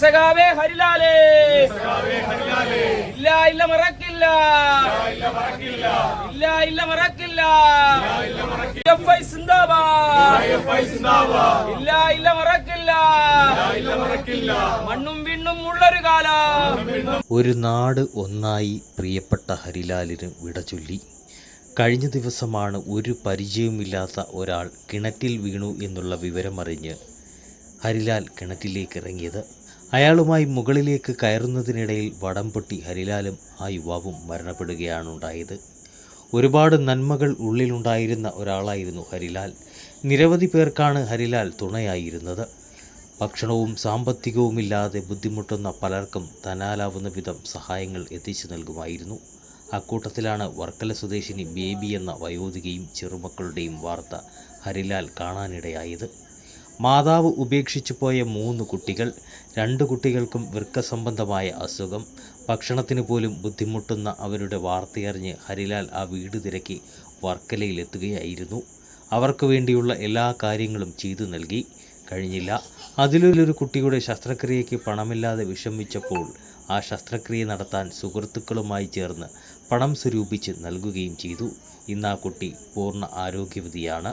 പ്രിയസഖാവേ ഹരിലാലേ. ഇല്ല ഇല്ല മറക്കില്ല. ഇല്ല ഇല്ല മറക്കില്ല. DFI സിന്ദാബാദ്. ഇല്ല ഇല്ല മറക്കില്ല. മണ്ണും വിണ്ണും ഉള്ളൊരു കാലം. ഒരു നാട് ഒന്നായി പ്രിയപ്പെട്ട ഹരിലാലിന് വിടചൊല്ലി കഴിഞ്ഞ ദിവസമാണ് ഒരു പരിചയവുമില്ലാത്ത ഒരാൾ കിണറ്റിൽ വീണു എന്നുള്ള വിവരമറിഞ്ഞ് ഹരിലാൽ കിണറ്റിലേക്ക് ഇറങ്ങിയത്. അയാളുമായി മുകളിലേക്ക് കയറുന്നതിനിടയിൽ വടം പൊട്ടി ഹരിലാലും ആ യുവാവും മരണപ്പെടുകയാണുണ്ടായത്. ഒരുപാട് നന്മകൾ ഉള്ളിലുണ്ടായിരുന്ന ഒരാളായിരുന്നു ഹരിലാൽ. നിരവധി പേർക്കാണ് ഹരിലാൽ തുണയായിരുന്നത്. ഭക്ഷണവും സാമ്പത്തികവും ഇല്ലാതെ ബുദ്ധിമുട്ടുന്ന പലർക്കും തനാലാവുന്ന വിധം സഹായങ്ങൾ എത്തിച്ചു നൽകുമായിരുന്നു. അക്കൂട്ടത്തിലാണ് വർക്കല സ്വദേശിനി ബേബി എന്ന വയോധികയും ചെറുമക്കളുടെയും വാർത്ത ഹരിലാൽ കാണാനിടയായത്. മാതാവ് ഉപേക്ഷിച്ചു പോയ മൂന്ന് കുട്ടികൾ രണ്ട് കുട്ടികൾക്കും വൃക്ക സംബന്ധമായ അസുഖം. ഭക്ഷണത്തിന് പോലും ബുദ്ധിമുട്ടുന്ന അവരുടെ വാർത്തയറിഞ്ഞ് ഹരിലാൽ ആ വീട് തിരക്കി വർക്കലയിലെത്തുകയായിരുന്നു. അവർക്ക് വേണ്ടിയുള്ള എല്ലാ കാര്യങ്ങളും ചെയ്തു നൽകി. കഴിഞ്ഞില്ല. അതിലൊരു കുട്ടിയുടെ ശസ്ത്രക്രിയയ്ക്ക് പണമില്ലാതെ വിഷമിച്ചപ്പോൾ ആ ശസ്ത്രക്രിയ നടത്താൻ സുഹൃത്തുക്കളുമായി ചേർന്ന് പണം സ്വരൂപിച്ച് നൽകുകയും ചെയ്തു. ഇന്ന് ആ കുട്ടി പൂർണ ആരോഗ്യവതിയാണ്.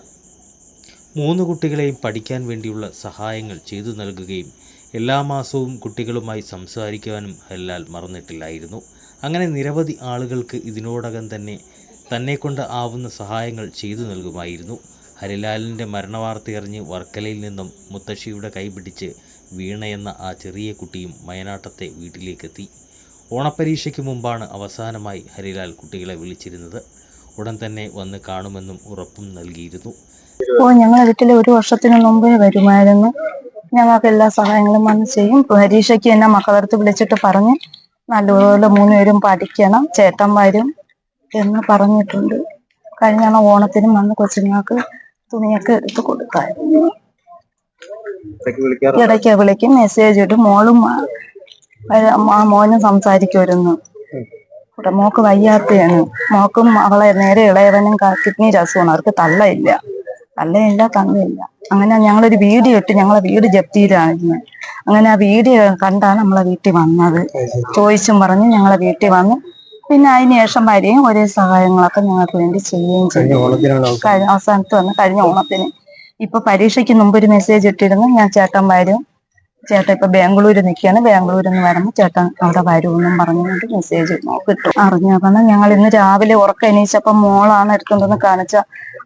മൂന്ന് കുട്ടികളെയും പഠിക്കാൻ വേണ്ടിയുള്ള സഹായങ്ങൾ ചെയ്തു നൽകുകയും എല്ലാ മാസവും കുട്ടികളുമായി സംസാരിക്കുവാനും ഹരിലാൽ മറന്നിട്ടില്ലായിരുന്നു. അങ്ങനെ നിരവധി ആളുകൾക്ക് ഇതിനോടകം തന്നെ തന്നെക്കൊണ്ട് ആവുന്ന സഹായങ്ങൾ ചെയ്തു നൽകുമായിരുന്നു. ഹരിലാലിന്റെ മരണവാർത്തയറിഞ്ഞ് വർക്കലയിൽ നിന്നും മുത്തശ്ശിയുടെ കൈപിടിച്ച് വീണയെന്ന ആ ചെറിയ കുട്ടിയും മയനാട്ടത്തെ വീട്ടിലേക്കെത്തി. ഓണപ്പരീക്ഷയ്ക്ക് മുമ്പാണ് അവസാനമായി ഹരിലാൽ കുട്ടികളെ വിളിച്ചിരുന്നത്. ഉടൻ തന്നെ വന്ന് കാണുമെന്നും ഉറപ്പും നൽകിയിരുന്നു. ഓ ഞങ്ങളെ വീട്ടിൽ ഒരു വർഷത്തിന് മുമ്പേ വരുമായിരുന്നു. ഞങ്ങൾക്ക് എല്ലാ സഹായങ്ങളും വന്ന് ചെയ്യും. പരീക്ഷയ്ക്ക് എന്നെ മക്കളടുത്ത് വിളിച്ചിട്ട് പറഞ്ഞ് നല്ലപോലെ മൂന്നുപേരും പഠിക്കണം ചേട്ടൻ വരും എന്ന് പറഞ്ഞിട്ടുണ്ട്. കഴിഞ്ഞ ഓണത്തിനും വന്ന് കൊച്ചുങ്ങൾക്ക് തുണിയൊക്കെ എടുത്ത് കൊടുക്കാറുണ്ട് ഇടയ്ക്ക് വിളിക്കും മെസ്സേജ് ഇട്ട് മോളും ആ, ആ മോനും സംസാരിക്കുമായിരുന്നു. ഇവിടെ മോക്ക് വയ്യാത്തയാണ്. മോക്കും അവളെ നേരെ ഇളയവനും കിഡ്നി രസമാണ്. അവർക്ക് തള്ളയില്ല. തള്ളയില്ല തങ്ങയില്ല അങ്ങനെ ഞങ്ങളൊരു വീഡിയോ ഇട്ട് ഞങ്ങളെ വീട് ജപ്തിയിലായിരുന്നു. അങ്ങനെ ആ വീഡിയോ കണ്ടാണ് നമ്മളെ വീട്ടിൽ വന്നത്. ചോദിച്ചും പറഞ്ഞ് ഞങ്ങളെ വീട്ടിൽ വന്നു. പിന്നെ അതിന് ശേഷം വരികയും ഒരേ സഹായങ്ങളൊക്കെ ഞങ്ങൾക്ക് വേണ്ടി ചെയ്യുകയും ചെയ്യും അവസാനത്ത് വന്ന് കഴിഞ്ഞ ഓണത്തിന്. ഇപ്പൊ പരീക്ഷയ്ക്ക് മുമ്പ് ഒരു മെസ്സേജ് ഇട്ടിരുന്നു. ഞാൻ ചേട്ടൻ വരും ചേട്ടൻ ഇപ്പൊ ബാംഗ്ലൂർ നിൽക്കുകയാണ് ബാംഗ്ലൂരിൽ നിന്ന് വരുമ്പോൾ ചേട്ടൻ അവിടെ വരുമെന്നും പറഞ്ഞുകൊണ്ട് മെസ്സേജ് കിട്ടും അറിഞ്ഞാൽ ഞങ്ങൾ ഇന്ന് രാവിലെ ഉറക്കം എണീച്ചപ്പം മോളാണ് എടുത്തുകൊണ്ടെന്ന് കാണിച്ച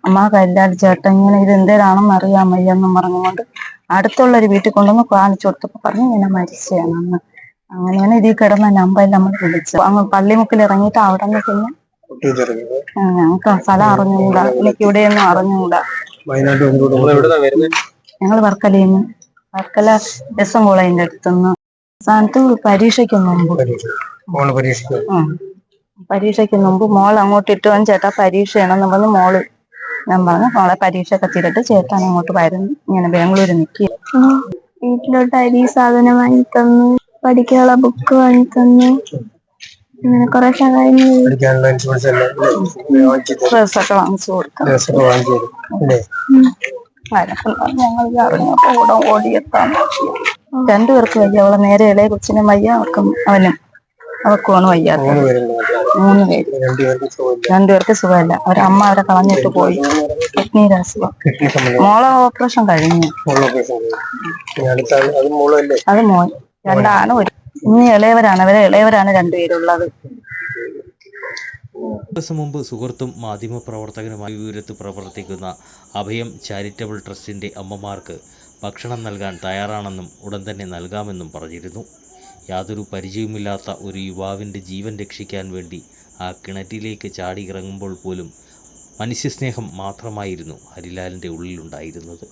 അമ്മ കല്ലാൽ ചേട്ടൻ ഇങ്ങനെ ഇത് എന്തേലാണെന്ന് അറിയാൻ വയ്യെന്നും പറഞ്ഞുകൊണ്ട് അടുത്തുള്ള ഒരു വീട്ടിൽ കൊണ്ടുവന്ന് കാണിച്ചു കൊടുത്തപ്പോ പറഞ്ഞു ഇങ്ങനെ മരിച്ചതാണെന്ന് അങ്ങനെയാണ് ഇതിൽ കിടന്ന നമ്പറിൽ നമ്മൾ വിളിച്ചത്. അങ്ങ് പള്ളിമുക്കിൽ ഇറങ്ങിയിട്ട് അവിടെ നിന്ന് പിന്നെ ഞങ്ങൾക്ക് സ്ഥലം അറിഞ്ഞുകൂടാ. എനിക്ക് ഇവിടെയൊന്നും അറിഞ്ഞുകൂടാ. ഞങ്ങൾ വർക്കലയിൽ നിന്ന് വർക്കല എസ് എം കോളേജിന്റെ അടുത്തുനിന്ന്. സ്ഥാനത്ത് പരീക്ഷയ്ക്ക് മുമ്പ്. പരീക്ഷയ്ക്ക്. മുമ്പ് മോൾ അങ്ങോട്ട് ഇട്ട് വന്ന്. ചേട്ടാ പരീക്ഷയാണെന്ന് പറഞ്ഞ് മോൾ ഞാൻ പറഞ്ഞു മോളെ പരീക്ഷ ഒക്കെ തീരട്ട്. ചേട്ടാൻ അങ്ങോട്ട് വരുന്നു. ഇങ്ങനെ ബാംഗ്ലൂർ നിൽക്കുക വീട്ടിലോട്ട് അരി സാധനം വാങ്ങി തന്നു. പഠിക്കാനുള്ള ബുക്ക് വാങ്ങി തന്നു. അങ്ങനെ കുറെ സഹായങ്ങൾ ഡ്രസ്സൊക്കെ വാങ്ങിച്ചു കൊടുത്തു. വരപ്പം ഞങ്ങൾ അറിഞ്ഞപ്പോ കൂടെ ഓടിയെത്താൻ രണ്ടുപേർക്ക് വയ്യ അവളെ നേരെ ഇളയ കൊച്ചിനും വയ്യ അവർക്കും അവനും അവക്കുമാണ് വയ്യാത്തത് മൂന്ന് പേര്. രണ്ടുപേർക്ക് സുഖമില്ല. അവരമ്മ അവരെ കളഞ്ഞിട്ട് പോയി. കിഡ്നിയുടെ അസുഖം മോളെ ഓപ്പറേഷൻ കഴിഞ്ഞു. അത് മോൻ. രണ്ടാണ് ഒരു ഇനി ഇളയവരാണ്. അവരെ ഇളയവരാണ് രണ്ടുപേരുള്ളത് ദിവസം മുമ്പ് സുഹൃത്തും മാധ്യമപ്രവർത്തകനുമായി വിവരത്ത് പ്രവർത്തിക്കുന്ന അഭയം ചാരിറ്റബിൾ ട്രസ്റ്റിന്റെ അമ്മമാർക്ക് ഭക്ഷണം നൽകാൻ തയ്യാറാണെന്നും ഉടൻ തന്നെ നൽകാമെന്നും പറഞ്ഞിരുന്നു. യാതൊരു പരിചയവുമില്ലാത്ത ഒരു യുവാവിന്റെ ജീവൻ രക്ഷിക്കാൻ വേണ്ടി ആ കിണറ്റിലേക്ക് ചാടി ഇറങ്ങുമ്പോൾ പോലും മനുഷ്യസ്നേഹം മാത്രമായിരുന്നു ഹരിലാലിന്റെ ഉള്ളിലുണ്ടായിരുന്നത്.